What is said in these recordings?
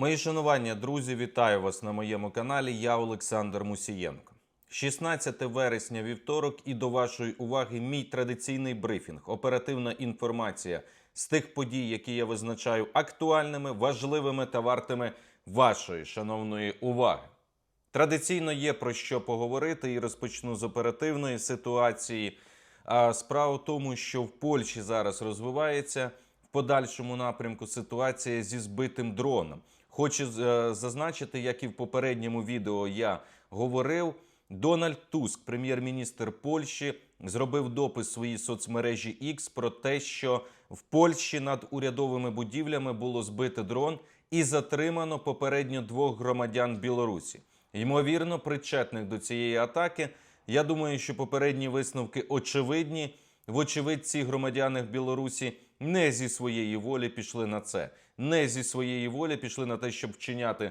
Мої шанування, друзі, вітаю вас на моєму каналі. Я Олександр Мусієнко. 16 вересня вівторок, і до вашої уваги мій традиційний брифінг. Оперативна інформація з тих подій, які я визначаю актуальними, важливими та вартими вашої шановної уваги. Традиційно є про що поговорити і розпочну з оперативної ситуації. А справа в тому, що в Польщі зараз розвивається в подальшому напрямку ситуація зі збитим дроном. Хочу е, зазначити, як і в попередньому відео я говорив. Дональд Туск, прем'єр-міністр Польщі, зробив допис в своїй соцмережі X про те, що в Польщі над урядовими будівлями було збито дрон і затримано попередньо двох громадян Білорусі. Ймовірно, причетних до цієї атаки. Я думаю, що попередні висновки очевидні. Вочевидь, ці громадяни в Білорусі не зі своєї волі пішли на це, не зі своєї волі пішли на те, щоб вчиняти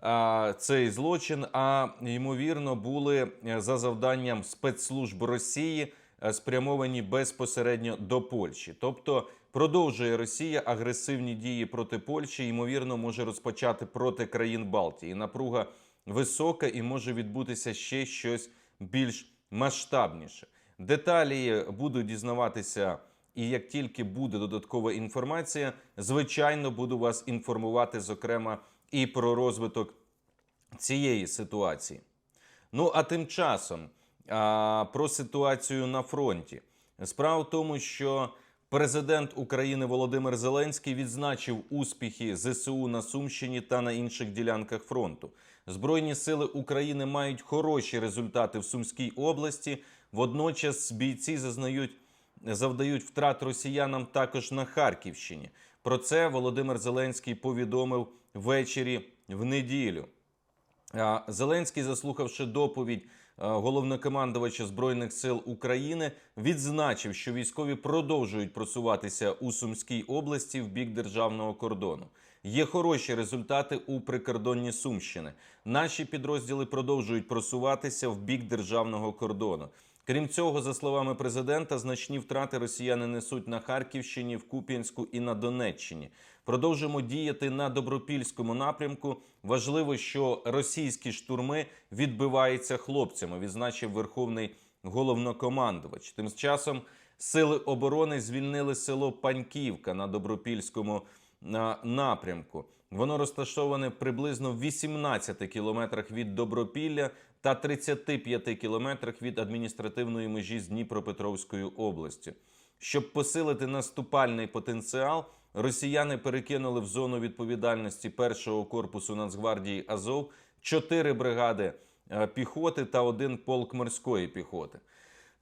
а, цей злочин. А ймовірно, були е, за завданням спецслужб Росії е, спрямовані безпосередньо до Польщі. Тобто продовжує Росія агресивні дії проти Польщі. Ймовірно, може розпочати проти країн Балтії. Напруга висока і може відбутися ще щось більш масштабніше. Деталі буду дізнаватися, і як тільки буде додаткова інформація, звичайно, буду вас інформувати, зокрема, і про розвиток цієї ситуації. Ну а тим часом а, про ситуацію на фронті. Справа в тому, що президент України Володимир Зеленський відзначив успіхи ЗСУ на Сумщині та на інших ділянках фронту. Збройні сили України мають хороші результати в Сумській області. Водночас бійці зазнають завдають втрат росіянам також на Харківщині. Про це Володимир Зеленський повідомив ввечері в неділю. Зеленський, заслухавши доповідь головнокомандувача збройних сил України, відзначив, що військові продовжують просуватися у Сумській області в бік державного кордону. Є хороші результати у прикордонні Сумщини. Наші підрозділи продовжують просуватися в бік державного кордону. Крім цього, за словами президента, значні втрати росіяни несуть на Харківщині, в Куп'янську і на Донеччині. Продовжимо діяти на добропільському напрямку. Важливо, що російські штурми відбиваються хлопцями, відзначив верховний головнокомандувач. Тим часом сили оборони звільнили село Паньківка на добропільському напрямку. Воно розташоване приблизно в 18 кілометрах від Добропілля та 35 кілометрах від адміністративної межі з Дніпропетровською областю. Щоб посилити наступальний потенціал, росіяни перекинули в зону відповідальності першого корпусу Нацгвардії Азов чотири бригади е, піхоти та один полк морської піхоти.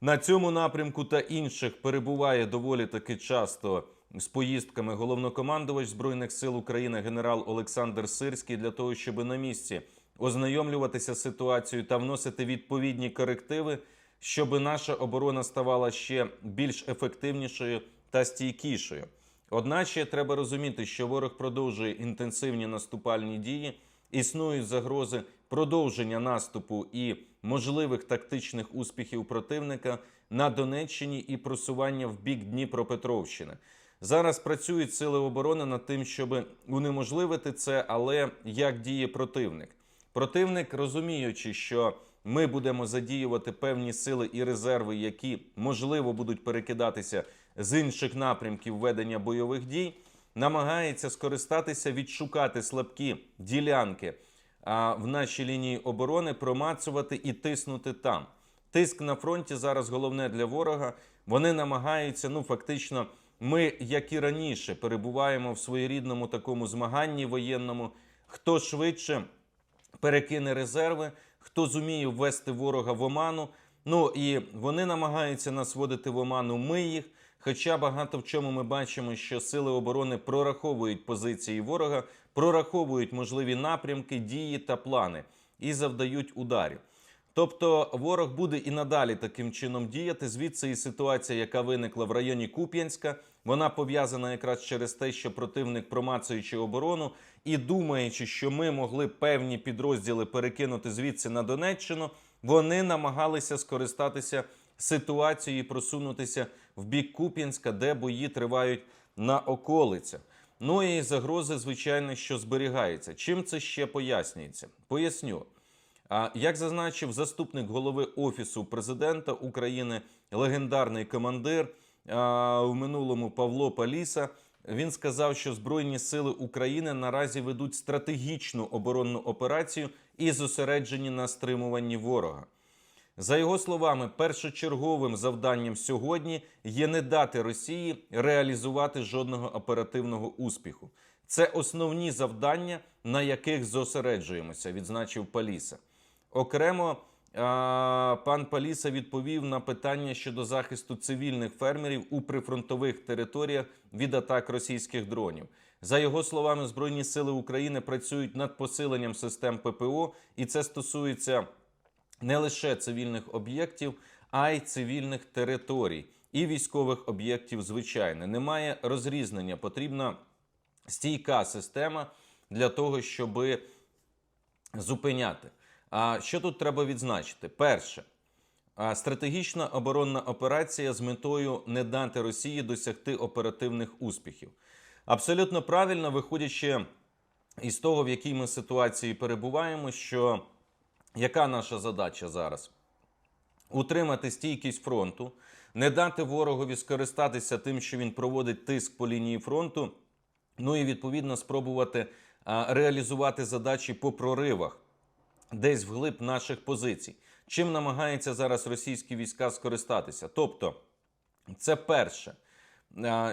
На цьому напрямку та інших перебуває доволі таки часто з поїздками головнокомандувач збройних сил України генерал Олександр Сирський для того, щоб на місці ознайомлюватися з ситуацією та вносити відповідні корективи, щоб наша оборона ставала ще більш ефективнішою та стійкішою. Одначе треба розуміти, що ворог продовжує інтенсивні наступальні дії, існують загрози продовження наступу і можливих тактичних успіхів противника на Донеччині і просування в бік Дніпропетровщини. Зараз працюють сили оборони над тим, щоб унеможливити це, але як діє противник? Противник, розуміючи, що ми будемо задіювати певні сили і резерви, які можливо будуть перекидатися з інших напрямків ведення бойових дій, намагається скористатися, відшукати слабкі ділянки в нашій лінії оборони, промацувати і тиснути там. Тиск на фронті зараз головне для ворога. Вони намагаються, ну фактично, ми, як і раніше, перебуваємо в своєрідному такому змаганні воєнному. Хто швидше перекине резерви, хто зуміє ввести ворога в оману. Ну і вони намагаються нас вводити в оману. Ми їх. Хоча багато в чому ми бачимо, що сили оборони прораховують позиції ворога, прораховують можливі напрямки, дії та плани і завдають ударів. Тобто ворог буде і надалі таким чином діяти. Звідси і ситуація, яка виникла в районі Куп'янська, вона пов'язана якраз через те, що противник, промацуючи оборону і думаючи, що ми могли певні підрозділи перекинути звідси на Донеччину, вони намагалися скористатися ситуацією і просунутися в бік Куп'янська, де бої тривають на околицях. Ну і загрози, звичайно, що зберігаються. Чим це ще пояснюється? Поясню. Як зазначив заступник голови офісу президента України, легендарний командир в минулому Павло Паліса, він сказав, що Збройні сили України наразі ведуть стратегічну оборонну операцію і зосереджені на стримуванні ворога. За його словами, першочерговим завданням сьогодні є не дати Росії реалізувати жодного оперативного успіху. Це основні завдання, на яких зосереджуємося, відзначив Паліса. Окремо пан Паліса відповів на питання щодо захисту цивільних фермерів у прифронтових територіях від атак російських дронів. За його словами, Збройні сили України працюють над посиленням систем ППО, і це стосується не лише цивільних об'єктів, а й цивільних територій і військових об'єктів. Звичайно, немає розрізнення. Потрібна стійка система для того, щоб зупиняти. А що тут треба відзначити? Перше, стратегічна оборонна операція з метою не дати Росії досягти оперативних успіхів. Абсолютно правильно, виходячи із того, в якій ми ситуації перебуваємо, що яка наша задача зараз? Утримати стійкість фронту, не дати ворогові скористатися тим, що він проводить тиск по лінії фронту, ну і відповідно спробувати реалізувати задачі по проривах десь вглиб наших позицій. Чим намагаються зараз російські війська скористатися? Тобто, це перше,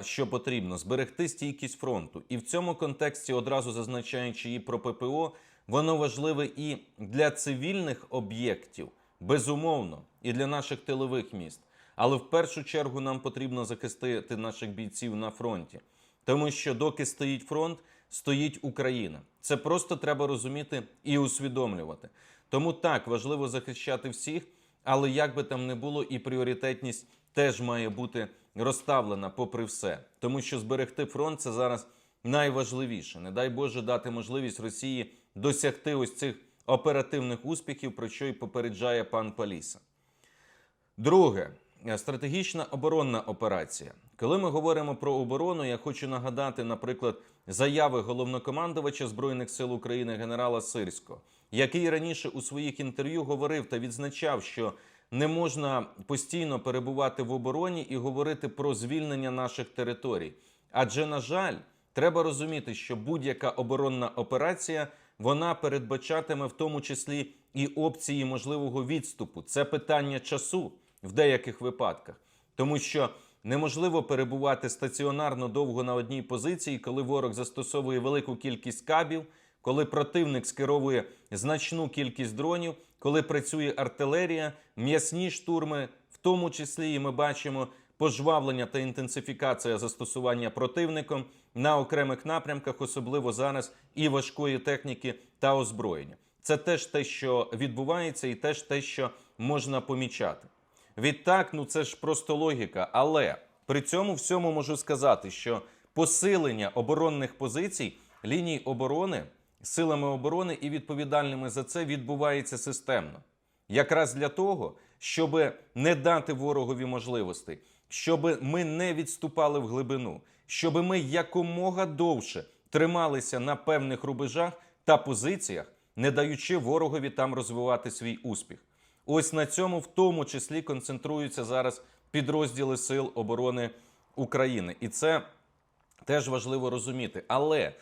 що потрібно зберегти стійкість фронту. І в цьому контексті, одразу зазначаючи і про ППО, воно важливе і для цивільних об'єктів, безумовно, і для наших тилових міст. Але в першу чергу нам потрібно захистити наших бійців на фронті, тому що доки стоїть фронт, стоїть Україна. Це просто треба розуміти і усвідомлювати. Тому так важливо захищати всіх, але як би там не було, і пріоритетність теж має бути розставлена попри все, тому що зберегти фронт це зараз найважливіше. Не дай Боже дати можливість Росії досягти ось цих оперативних успіхів, про що й попереджає пан Паліса. Друге, стратегічна оборонна операція. Коли ми говоримо про оборону, я хочу нагадати, наприклад, заяви головнокомандувача Збройних сил України генерала Сирського, який раніше у своїх інтерв'ю говорив та відзначав, що не можна постійно перебувати в обороні і говорити про звільнення наших територій. Адже, на жаль, треба розуміти, що будь-яка оборонна операція вона передбачатиме в тому числі і опції можливого відступу. Це питання часу в деяких випадках, тому що неможливо перебувати стаціонарно довго на одній позиції, коли ворог застосовує велику кількість кабів, коли противник скеровує значну кількість дронів, коли працює артилерія, м'ясні штурми, в тому числі і ми бачимо пожвавлення та інтенсифікація застосування противником на окремих напрямках, особливо зараз і важкої техніки та озброєння. Це теж те, що відбувається, і теж те, що можна помічати. Відтак, ну це ж просто логіка. Але при цьому всьому можу сказати, що посилення оборонних позицій ліній оборони силами оборони і відповідальними за це відбувається системно. Якраз для того, щоб не дати ворогові можливостей, щоб ми не відступали в глибину, щоб ми якомога довше трималися на певних рубежах та позиціях, не даючи ворогові там розвивати свій успіх. Ось на цьому в тому числі концентруються зараз підрозділи Сил оборони України. І це теж важливо розуміти. Але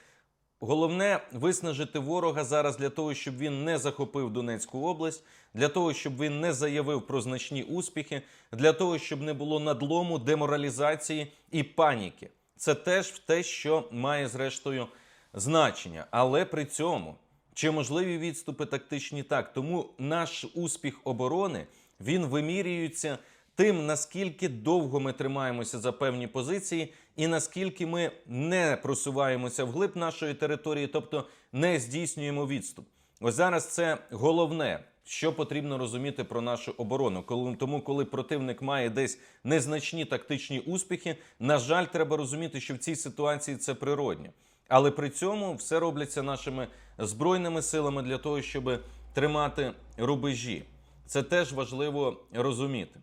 головне виснажити ворога зараз для того, щоб він не захопив Донецьку область, для того, щоб він не заявив про значні успіхи, для того, щоб не було надлому, деморалізації і паніки. Це теж те, що має зрештою значення. Але при цьому чи можливі відступи тактичні так? Тому наш успіх оборони він вимірюється тим, наскільки довго ми тримаємося за певні позиції, і наскільки ми не просуваємося вглиб нашої території, тобто не здійснюємо відступ. Ось зараз це головне, що потрібно розуміти про нашу оборону. Коли тому, коли противник має десь незначні тактичні успіхи, на жаль, треба розуміти, що в цій ситуації це природньо. Але при цьому все робляться нашими збройними силами для того, щоб тримати рубежі. Це теж важливо розуміти.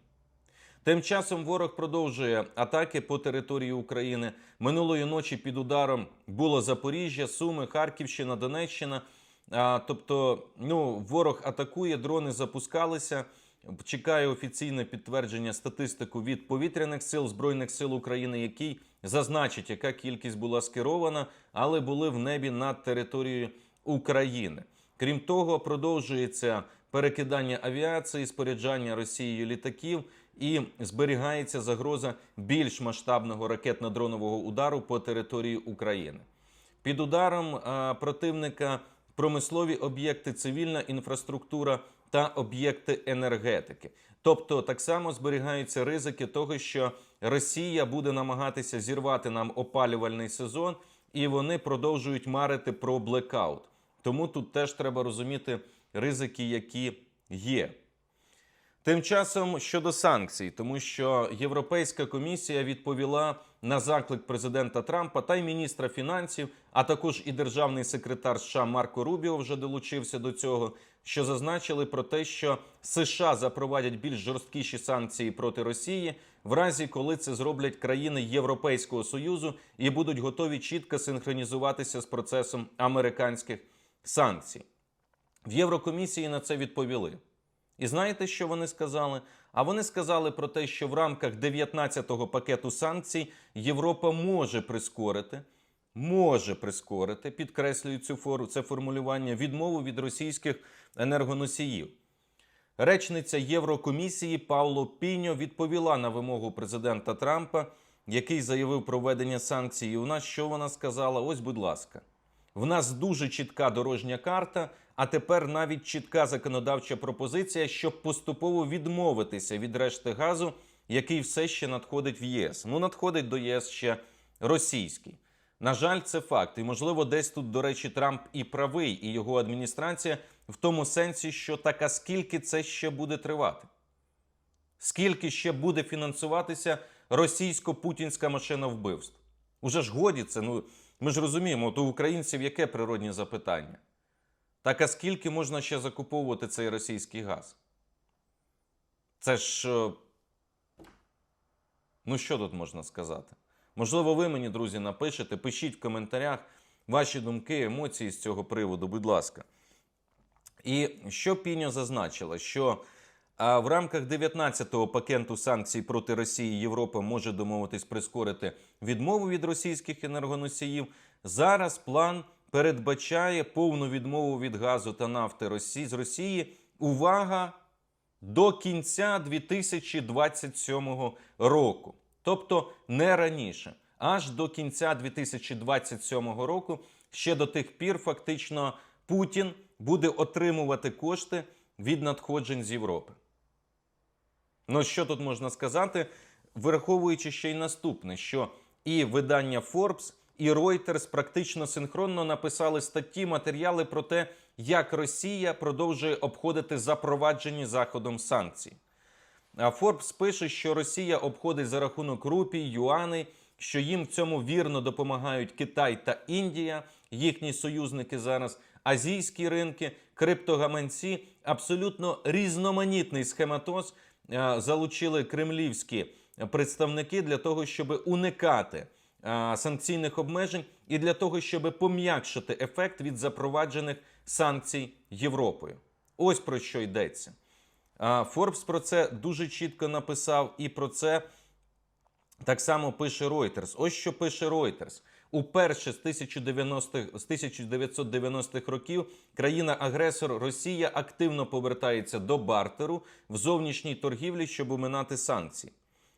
Тим часом ворог продовжує атаки по території України. Минулої ночі під ударом було Запоріжжя, Суми, Харківщина, Донеччина. Тобто, ну, ворог атакує, дрони запускалися. Чекаю офіційне підтвердження статистику від повітряних сил Збройних сил України, який зазначить, яка кількість була скерована, але були в небі над територією України. Крім того, продовжується перекидання авіації, споряджання Росією літаків і зберігається загроза більш масштабного ракетно-дронового удару по території України. Під ударом а, противника промислові об'єкти, цивільна інфраструктура та об'єкти енергетики. Тобто так само зберігаються ризики того, що Росія буде намагатися зірвати нам опалювальний сезон, і вони продовжують марити про блекаут. Тому тут теж треба розуміти ризики, які є. Тим часом щодо санкцій, тому що Європейська комісія відповіла на заклик президента Трампа та й міністра фінансів, а також і державний секретар США Марко Рубіо вже долучився до цього, що зазначили про те, що США запровадять більш жорсткіші санкції проти Росії, в разі коли це зроблять країни Європейського союзу і будуть готові чітко синхронізуватися з процесом американських санкцій. В Єврокомісії на це відповіли. І знаєте, що вони сказали? А вони сказали про те, що в рамках 19-го пакету санкцій Європа може прискорити, може прискорити, підкреслюю цю фору, це формулювання відмову від російських енергоносіїв. Речниця Єврокомісії Пауло Піньо відповіла на вимогу президента Трампа, який заявив про введення санкцій. У нас що вона сказала? Ось, будь ласка, в нас дуже чітка дорожня карта, а тепер навіть чітка законодавча пропозиція, щоб поступово відмовитися від решти газу, який все ще надходить в ЄС. Ну, надходить до ЄС ще російський. На жаль, це факт. І можливо, десь тут, до речі, Трамп і правий, і його адміністрація в тому сенсі, що так, а скільки це ще буде тривати? Скільки ще буде фінансуватися російсько-путінська машина вбивств? Уже ж годі це. Ну ми ж розуміємо, от у українців яке природні запитання? Так а скільки можна ще закуповувати цей російський газ? Це ж. е, Ну, що тут можна сказати? Можливо, ви мені, друзі, напишете, пишіть в коментарях ваші думки, емоції з цього приводу, будь ласка. І що Піньо зазначила, що в рамках 19-го пакету санкцій проти Росії Європа може домовитись прискорити відмову від російських енергоносіїв. Зараз план передбачає повну відмову від газу та нафти Росії з Росії. Увага! До кінця 2027 року, тобто не раніше, аж до кінця 2027 року, ще до тих пір, фактично, Путін буде отримувати кошти від надходжень з Європи. Ну, що тут можна сказати, враховуючи ще й наступне, що і видання Forbes, і Reuters практично синхронно написали статті, матеріали про те, як Росія продовжує обходити запроваджені Заходом санкції. А Forbes пише, що Росія обходить за рахунок рупій, юаней, що їм в цьому вірно допомагають Китай та Індія, їхні союзники зараз, азійські ринки, криптогаманці, абсолютно різноманітний схематоз е, залучили кремлівські представники для того, щоб уникати е, санкційних обмежень і для того, щоб пом'якшити ефект від запроваджених санкцій Європою. Ось про що йдеться. Форбс про це дуже чітко написав, і про це так само пише Reuters. Ось що пише Reuters. Уперше з 1090-х з 1990-х років країна-агресор Росія активно повертається до бартеру в зовнішній торгівлі, щоб уминати санкції.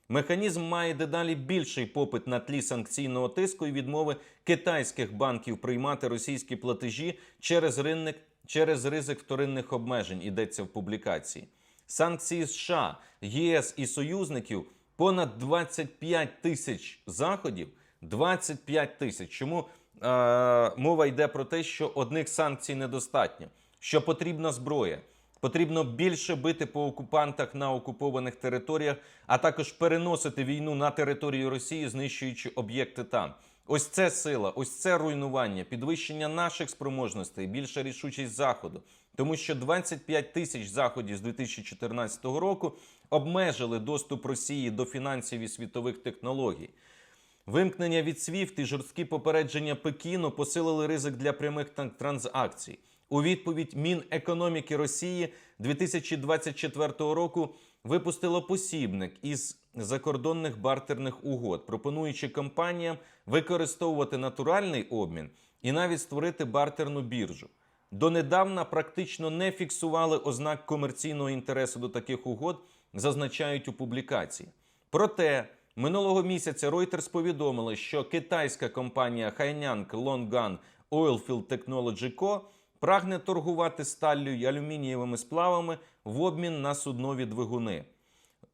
Механізм має дедалі більший попит на тлі санкційного тиску і відмови китайських банків приймати російські платежі через ринок через ризик вторинних обмежень. Йдеться в публікації. Санкції США, ЄС і союзників понад 25 тисяч заходів. 25 тисяч. Чому е, мова йде про те, що одних санкцій недостатньо, що потрібна зброя. Потрібно більше бити по окупантах на окупованих територіях, а також переносити війну на територію Росії, знищуючи об'єкти там. Ось це сила, ось це руйнування, підвищення наших спроможностей, більша рішучість заходу. Тому що 25 тисяч заходів з 2014 року обмежили доступ Росії до фінансів і світових технологій. Вимкнення від SWIFT і жорсткі попередження Пекіну посилили ризик для прямих транзакцій. У відповідь Мінекономіки Росії 2024 року випустило посібник із закордонних бартерних угод, пропонуючи компаніям використовувати натуральний обмін і навіть створити бартерну біржу. Донедавна практично не фіксували ознак комерційного інтересу до таких угод, зазначають у публікації. Проте минулого місяця Reuters повідомили, що китайська компанія Hainan Longan Oilfield Technology Co. прагне торгувати сталлю й алюмінієвими сплавами в обмін на суднові двигуни.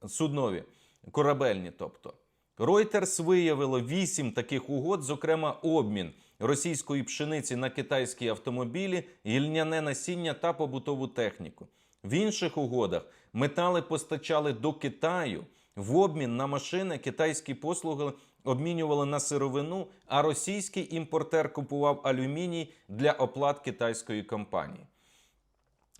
Суднові, корабельні, тобто. Reuters виявило вісім таких угод, зокрема обмін російської пшениці на китайські автомобілі, гільняне насіння та побутову техніку. В інших угодах метали постачали до Китаю. В обмін на машини китайські послуги обмінювали на сировину, а російський імпортер купував алюміній для оплат китайської компанії.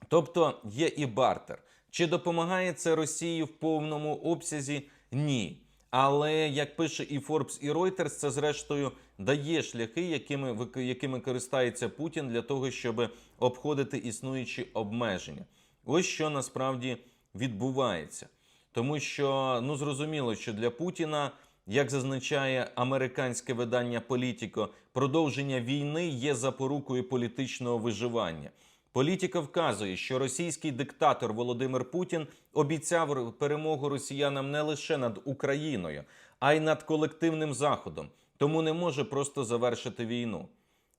Тобто є і бартер. Чи допомагає це Росії в повному обсязі? Ні. Але як пише і Forbes, і Reuters, це зрештою дає шляхи, якими, якими користається Путін для того, щоб обходити існуючі обмеження. Ось що насправді відбувається. Тому що ну зрозуміло, що для Путіна, як зазначає американське видання Політіко, продовження війни є запорукою політичного виживання. Політика вказує, що російський диктатор Володимир Путін обіцяв перемогу росіянам не лише над Україною, а й над колективним заходом, тому не може просто завершити війну.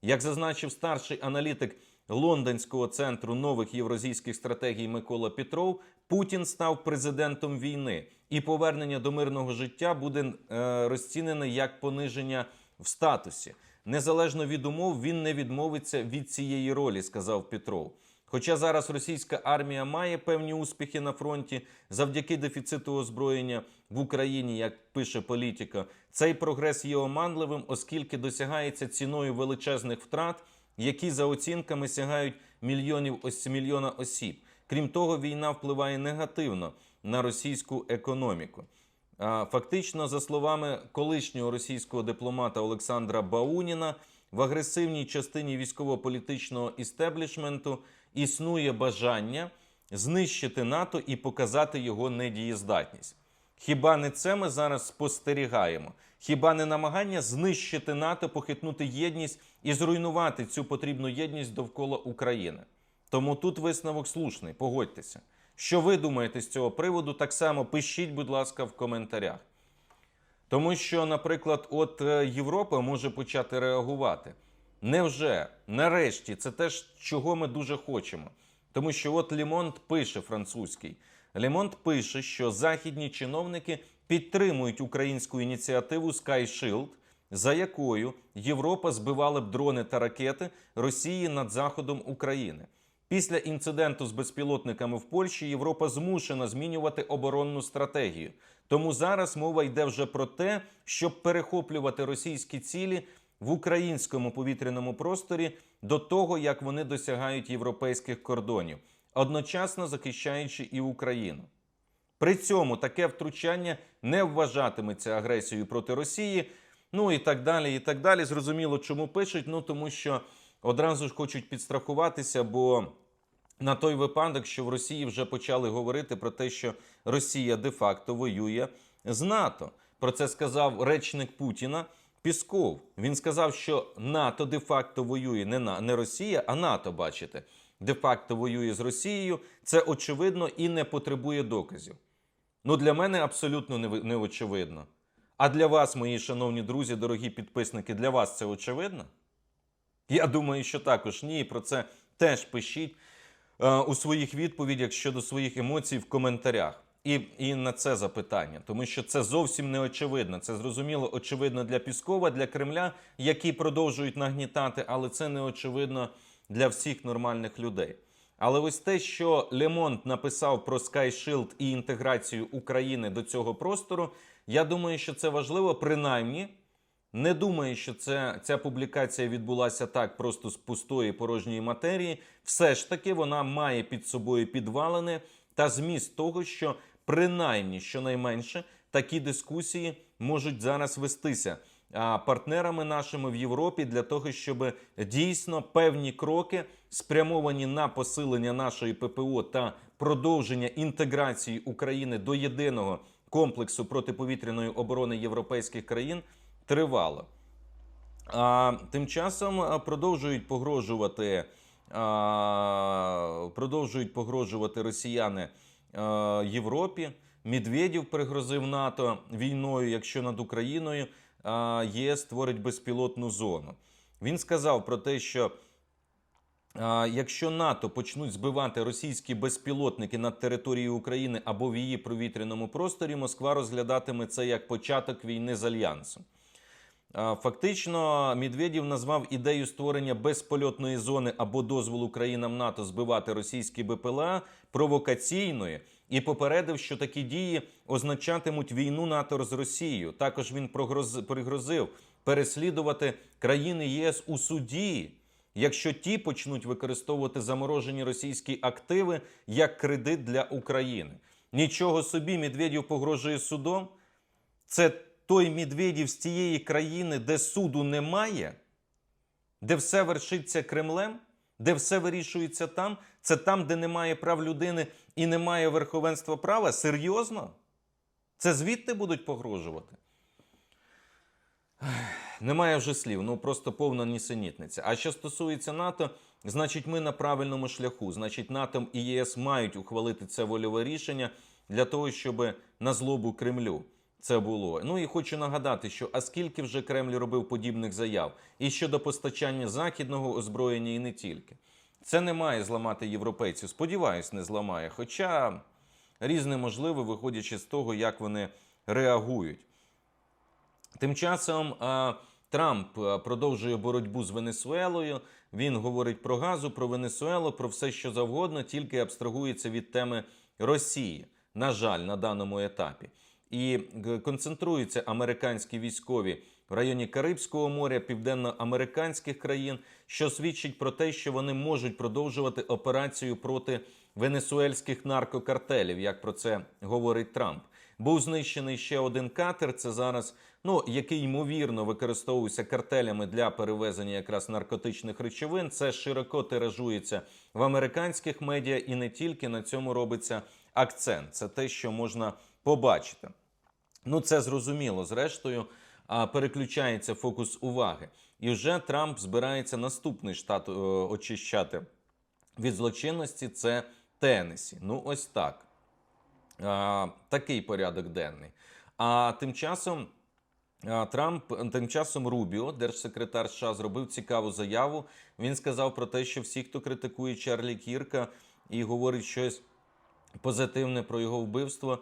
Як зазначив старший аналітик Лондонського центру нових євразійських стратегій Микола Петров, Путін став президентом війни, і повернення до мирного життя буде е, розцінене як пониження в статусі. Незалежно від умов, він не відмовиться від цієї ролі, сказав Петров. Хоча зараз російська армія має певні успіхи на фронті завдяки дефіциту озброєння в Україні, як пише політика, цей прогрес є оманливим, оскільки досягається ціною величезних втрат, які за оцінками сягають мільйонів ось мільйона осіб. Крім того, війна впливає негативно на російську економіку. Фактично, за словами колишнього російського дипломата Олександра Бауніна, в агресивній частині військово-політичного істеблішменту існує бажання знищити НАТО і показати його недієздатність. Хіба не це ми зараз спостерігаємо? Хіба не намагання знищити НАТО, похитнути єдність і зруйнувати цю потрібну єдність довкола України? Тому тут висновок слушний, погодьтеся. Що ви думаєте з цього приводу? Так само пишіть, будь ласка, в коментарях. Тому що, наприклад, от е, Європа може почати реагувати. Невже нарешті це теж чого ми дуже хочемо? Тому що от Лімонт пише французький. Лімонт пише, що західні чиновники підтримують українську ініціативу Sky Shield, за якою Європа збивала б дрони та ракети Росії над заходом України. Після інциденту з безпілотниками в Польщі Європа змушена змінювати оборонну стратегію. Тому зараз мова йде вже про те, щоб перехоплювати російські цілі в українському повітряному просторі до того, як вони досягають європейських кордонів, одночасно захищаючи і Україну. При цьому таке втручання не вважатиметься агресією проти Росії. Ну і так далі. І так далі. Зрозуміло, чому пишуть. Ну тому що одразу ж хочуть підстрахуватися, бо на той випадок, що в Росії вже почали говорити про те, що Росія де-факто воює з НАТО. Про це сказав речник Путіна Пісков. Він сказав, що НАТО де-факто воює не на не Росія, а НАТО, бачите, де-факто воює з Росією. Це очевидно і не потребує доказів. Ну, для мене абсолютно не, очевидно. А для вас, мої шановні друзі, дорогі підписники, для вас це очевидно? Я думаю, що також ні. Про це теж пишіть у своїх відповідях щодо своїх емоцій в коментарях. І, і на це запитання, тому що це зовсім не очевидно. Це зрозуміло очевидно для Піскова, для Кремля, які продовжують нагнітати, але це не очевидно для всіх нормальних людей. Але ось те, що Лемонт написав про Sky Shield і інтеграцію України до цього простору, я думаю, що це важливо, принаймні не думає, що це, ця публікація відбулася так просто з пустої порожньої матерії. Все ж таки вона має під собою підвалини та зміст того, що принаймні щонайменше такі дискусії можуть зараз вестися партнерами нашими в Європі для того, щоб дійсно певні кроки спрямовані на посилення нашої ППО та продовження інтеграції України до єдиного комплексу протиповітряної оборони європейських країн тривало. А тим часом продовжують погрожувати, а, продовжують погрожувати росіяни а, Європі. Медведєв пригрозив НАТО війною, якщо над Україною а, ЄС створить безпілотну зону. Він сказав про те, що а, якщо НАТО почнуть збивати російські безпілотники над територією України або в її повітряному просторі, Москва розглядатиме це як початок війни з альянсом. Фактично, Медведєв назвав ідею створення безпольотної зони або дозволу країнам НАТО збивати російські БПЛА провокаційною і попередив, що такі дії означатимуть війну НАТО з Росією. Також він пригрозив переслідувати країни ЄС у суді, якщо ті почнуть використовувати заморожені російські активи як кредит для України. Нічого собі Медведєв погрожує судом. Це той Медведєв з тієї країни, де суду немає, де все вершиться Кремлем, де все вирішується там. Це там, де немає прав людини і немає верховенства права. Серйозно? Це звідти будуть погрожувати? Немає вже слів, ну просто повна нісенітниця. А що стосується НАТО, значить, ми на правильному шляху. Значить, НАТО і ЄС мають ухвалити це вольове рішення для того, щоб на злобу Кремлю це було. Ну і хочу нагадати, що а скільки вже Кремль робив подібних заяв і щодо постачання західного озброєння, і не тільки. Це не має зламати європейців. Сподіваюсь, не зламає. Хоча різне можливе, виходячи з того, як вони реагують. Тим часом Трамп продовжує боротьбу з Венесуелою. Він говорить про газу, про Венесуелу, про все, що завгодно, тільки абстрагується від теми Росії. На жаль, на даному етапі. І концентруються американські військові в районі Карибського моря, південноамериканських країн, що свідчить про те, що вони можуть продовжувати операцію проти венесуельських наркокартелів, як про це говорить Трамп. Був знищений ще один катер. Це зараз, ну який ймовірно використовується картелями для перевезення якраз наркотичних речовин. Це широко тиражується в американських медіа, і не тільки на цьому робиться акцент. Це те, що можна побачити. Ну, це зрозуміло. Зрештою, переключається фокус уваги. І вже Трамп збирається наступний штат е, очищати від злочинності. Це Теннесі. Ну, ось так. А, такий порядок денний. А тим часом. Трамп тим часом Рубіо, держсекретар США, зробив цікаву заяву. Він сказав про те, що всі, хто критикує Чарлі Кірка і говорить щось позитивне про його вбивство,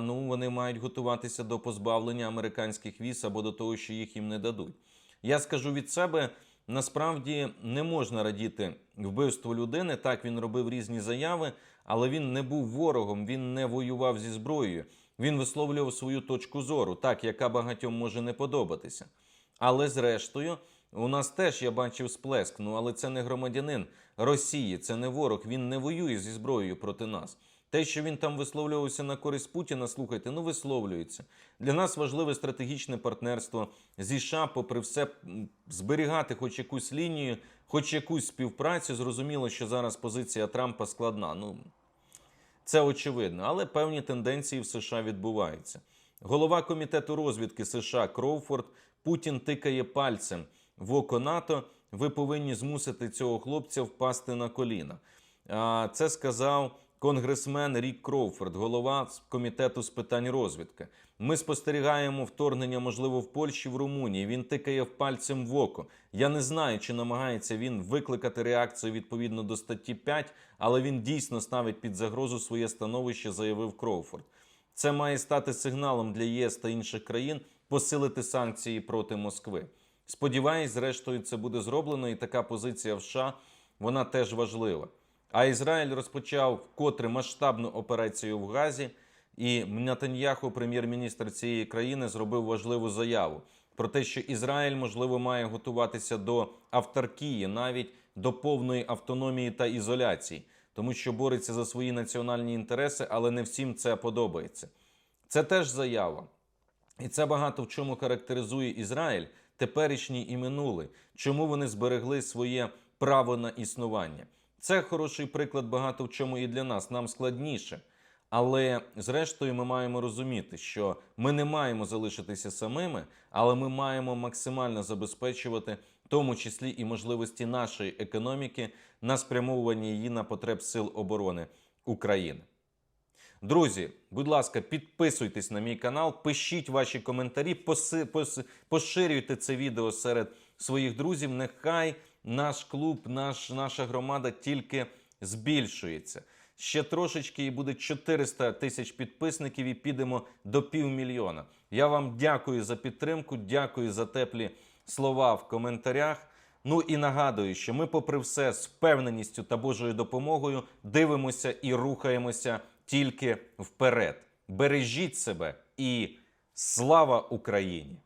ну вони мають готуватися до позбавлення американських віз або до того, що їх їм не дадуть. Я скажу від себе. Насправді не можна радіти вбивству людини. Так він робив різні заяви, але він не був ворогом, він не воював зі зброєю. Він висловлював свою точку зору, так яка багатьом може не подобатися. Але зрештою, у нас теж я бачив сплеск. Ну але це не громадянин Росії, це не ворог. Він не воює зі зброєю проти нас. Те, що він там висловлювався на користь Путіна, слухайте, ну висловлюється. Для нас важливе стратегічне партнерство зі США, попри все, зберігати хоч якусь лінію, хоч якусь співпрацю. Зрозуміло, що зараз позиція Трампа складна. Ну це очевидно, але певні тенденції в США відбуваються. Голова комітету розвідки США Кроуфорд Путін тикає пальцем в око НАТО. Ви повинні змусити цього хлопця впасти на коліна. Це сказав конгресмен Рік Кроуфорд, голова комітету з питань розвідки. Ми спостерігаємо вторгнення, можливо, в Польщі, в Румунії. Він тикає пальцем в око. Я не знаю, чи намагається він викликати реакцію відповідно до статті 5, але він дійсно ставить під загрозу своє становище, заявив Кроуфорд. Це має стати сигналом для ЄС та інших країн посилити санкції проти Москви. Сподіваюсь, зрештою, це буде зроблено, і така позиція в США вона теж важлива. А Ізраїль розпочав вкотре масштабну операцію в Газі, і Натаньяху, прем'єр-міністр цієї країни, зробив важливу заяву. про те, що Ізраїль можливо має готуватися до автаркії, навіть до повної автономії та ізоляції, тому що бореться за свої національні інтереси, але не всім це подобається. Це теж заява. І це багато в чому характеризує Ізраїль, теперішній і минулий, чому вони зберегли своє право на існування. Це хороший приклад багато в чому і для нас. Нам складніше. Але зрештою ми маємо розуміти, що ми не маємо залишитися самими, але ми маємо максимально забезпечувати, в тому числі і можливості нашої економіки на спрямовування її на потреб сил оборони України. Друзі, будь ласка, підписуйтесь на мій канал, пишіть ваші коментарі, поширюйте це відео серед своїх друзів. Нехай наш клуб, наш, наша громада тільки збільшується. Ще трошечки і буде 400 тисяч підписників, і підемо до півмільйона. Я вам дякую за підтримку, дякую за теплі слова в коментарях. Ну і нагадую, що ми, попри все, з впевненістю та Божою допомогою дивимося і рухаємося тільки вперед. Бережіть себе і слава Україні!